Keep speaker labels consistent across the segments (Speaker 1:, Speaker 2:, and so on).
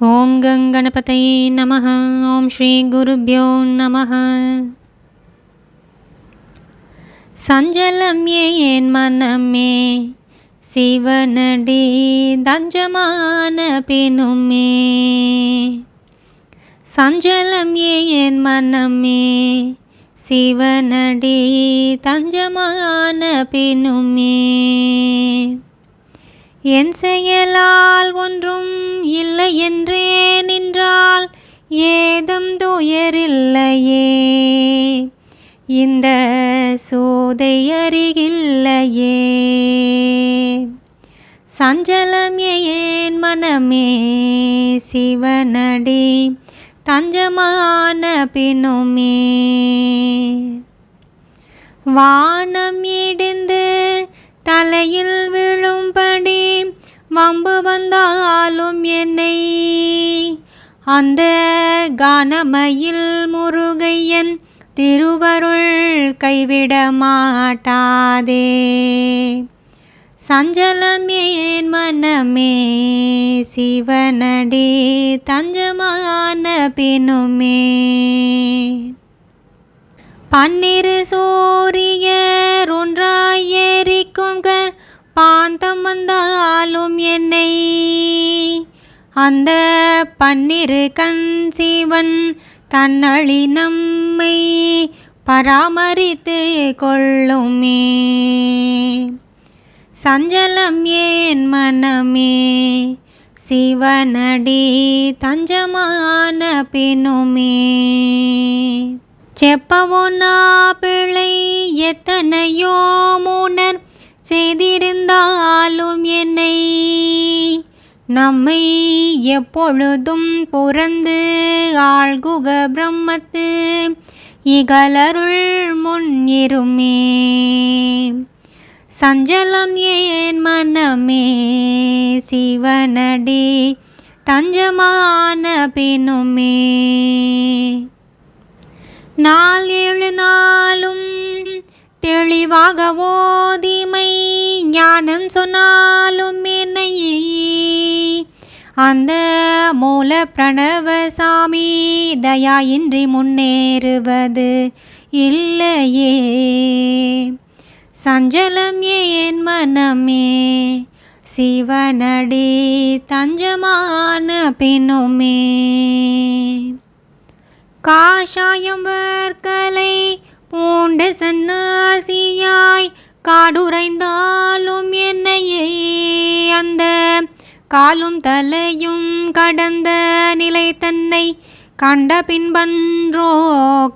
Speaker 1: ஓம் கங்கணபதையே நம ஓம் ஸ்ரீ குருபியோ நம சஞ்சலம் ஏன் மனமே. சிவனடி தஞ்சமான பினுமே சஞ்சலம் ஏன் மனமே. சிவனடி தஞ்சமான பினுமே என் செயலால் ஒன்றும் இல்லை என்றே நின்றால் ஏதும் துயரில்லையே. இந்த சோதை அருகில்லையே. சஞ்சலம் ஏன் மனமே சிவனடி தஞ்சமான பினுமே வானம் இடிந்து தலையில் விழும்படி வம்பு வந்தாலும் என்னை. அந்த கானமையில் முருகையன் திருவருள் கைவிட மாட்டாதே. சஞ்சலம் ஏன் மனமே? சிவனடி தஞ்சமான பின்னுமே பன்னிரு சூரியர் ஒன்றாய் அந்த பன்னிரு கண் சிவன் தன்னழி நம்மை பராமரித்து கொள்ளுமே. சஞ்சலம் ஏன் மனமே? சிவனடி தஞ்சமான பின்னுமே செப்பவோ பிழை எத்தனையோ முனர் செய்திருந்தாலும் என்னை நம்மை எப்பொழுதும் புறந்து ஆழ்குக பிரம்மத்து இகலருள் முன் இருமே. சஞ்சலம் ஏன் மனமே சிவனடி தஞ்சமான பினுமே. நாள் ஏழு நாளும் தெளிவாக ஓதிமை ஞானம் சொன்னாலும் என்னை அந்த மூல பிரணவசாமி தயாயின்றி முன்னேறுவது இல்லையே. சஞ்சலம் ஏன் மனமே? சிவனடி தஞ்சமான பின்னுமே காஷாயம் வர்க்கலை பூண்ட சன்னாசியாய் காடுரைந்தாலும் என்னையே அந்த காலும் தலையும் கடந்த நிலை தன்னை கண்ட பின்பன்றோ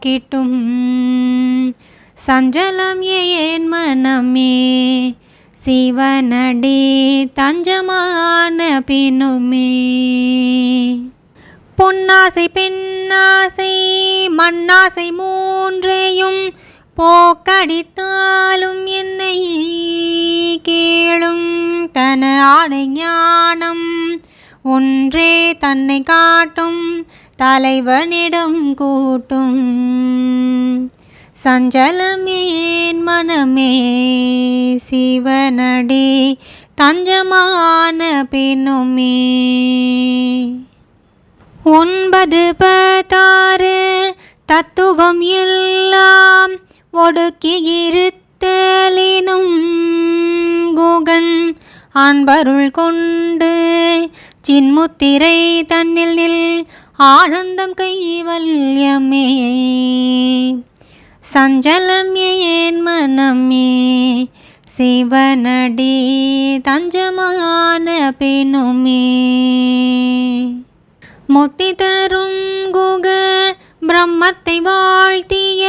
Speaker 1: கிட்டும். சஞ்சலம் ஏன் மனமே? சிவனடி தஞ்சமான பினுமே பொன்னாசை பெண்ணாசை மண்ணாசை மூன்றையும் போக்கடித்தாலும் என்னை கேளும் தன ஆணை ஞானம் ஒன்றே தன்னை காட்டும் தலைவனிடம் கூட்டும். சஞ்சலமேன் மனமே சிவனடி தஞ்சமான பெண்ணுமே. ஒன்பது பத்தாறு தத்துவம் இல்லை ஒடுக்கியிருத்தலினும் குகன் அன்பருள் கொண்டு சின்முத்திரை தன்னில் நில் ஆனந்தம் கைவல்யமே. சஞ்சலம் ஏன் மனமே? சிவனடி தஞ்சமான பெணுமே முத்தி தரும் குக பிரம்மத்தை வாழ்த்திய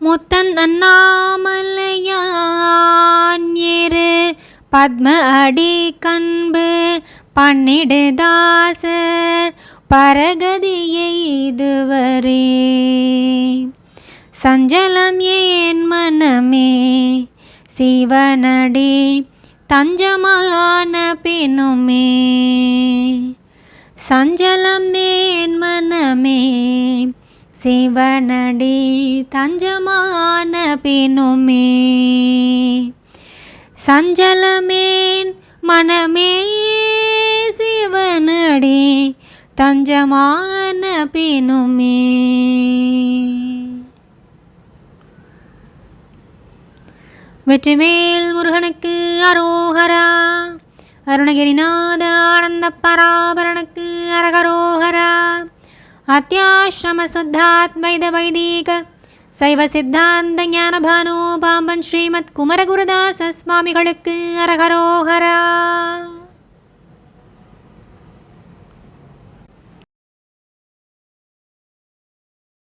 Speaker 1: முத்தன் அண்ணாமலையான் ஏறு பத்ம அடி கண்பு பன்னிடுதாசர் பரகதியை இதுவரே. சஞ்சலம் ஏன் மனமே. சிவனடி தஞ்சமான பின்னுமே சஞ்சலம் ஏன் மனமே. சிவனடி தஞ்சமான பினுமே சஞ்சலமேன் மனமே சிவனடி தஞ்சமான பினுமே வெற்றிமேல் முருகனுக்கு அரோகரா. அருணகிரிநாத ஆனந்த பராபரனுக்கு அரகரோ. அத்தியாசிரம சைவ சித்தாந்த ஞானபானோ பாம்பன் ஸ்ரீமத் குமரகுருதாச சுவாமிகளுக்கு அரகரோஹரா